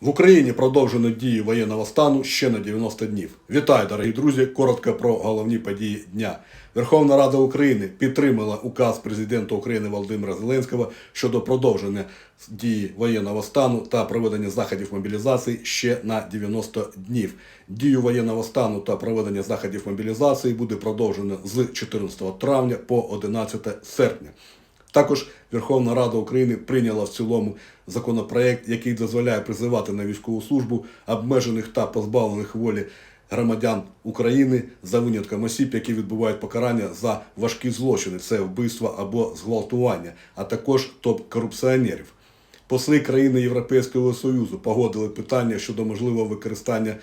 В Україні продовжено дію воєнного стану ще на 90 днів. Вітаю, дорогі друзі! Коротко про головні події дня. Верховна Рада України підтримала указ президента України Володимира Зеленського щодо продовження дії воєнного стану та проведення заходів мобілізації ще на 90 днів. Дію воєнного стану та проведення заходів мобілізації буде продовжено з 14 травня по 11 серпня. Також Верховна Рада України прийняла в цілому законопроект, який дозволяє призивати на військову службу обмежених та позбавлених волі громадян України за винятком осіб, які відбувають покарання за важкі злочини, це вбивство або зґвалтування, а також топ-корупціонерів. Посли країни Європейського Союзу погодили питання щодо можливого використання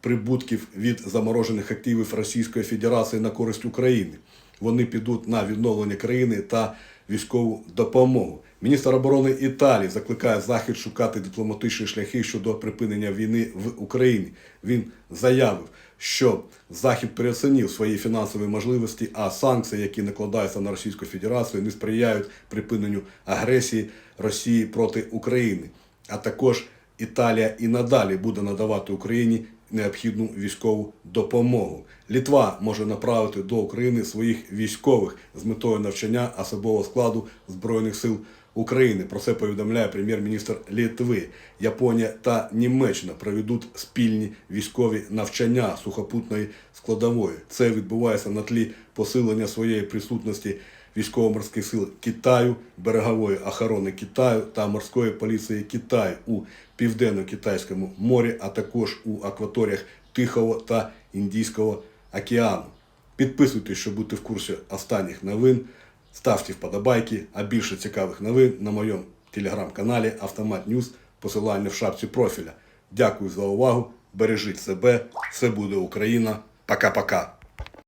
прибутків від заморожених активів Російської Федерації на користь України. Вони підуть на відновлення країни та військову допомогу. Міністр оборони Італії закликає Захід шукати дипломатичні шляхи щодо припинення війни в Україні. Він заявив, що Захід переоцінив свої фінансові можливості, а санкції, які накладаються на Російську Федерацію, не сприяють припиненню агресії Росії проти України. А також Італія і надалі буде надавати Україні необхідну військову допомогу. Літва може направити до України своїх військових з метою навчання особового складу Збройних сил України. Про це повідомляє прем'єр-міністр Литви. Японія та Німеччина проведуть спільні військові навчання сухопутної складової. Це відбувається на тлі посилення своєї присутності військово-морських сил Китаю, берегової охорони Китаю та морської поліції Китаю у південно-китайському морі, а також у акваторіях Тихого та Індійського океану. Підписуйтесь, щоб бути в курсі останніх новин. Ставте вподобайки, а більше цікавих новин на моєму телеграм-каналі Автомат Ньюз, посилання в шапці профіля. Дякую за увагу. Бережіть себе. Все буде Україна. Пока-пока.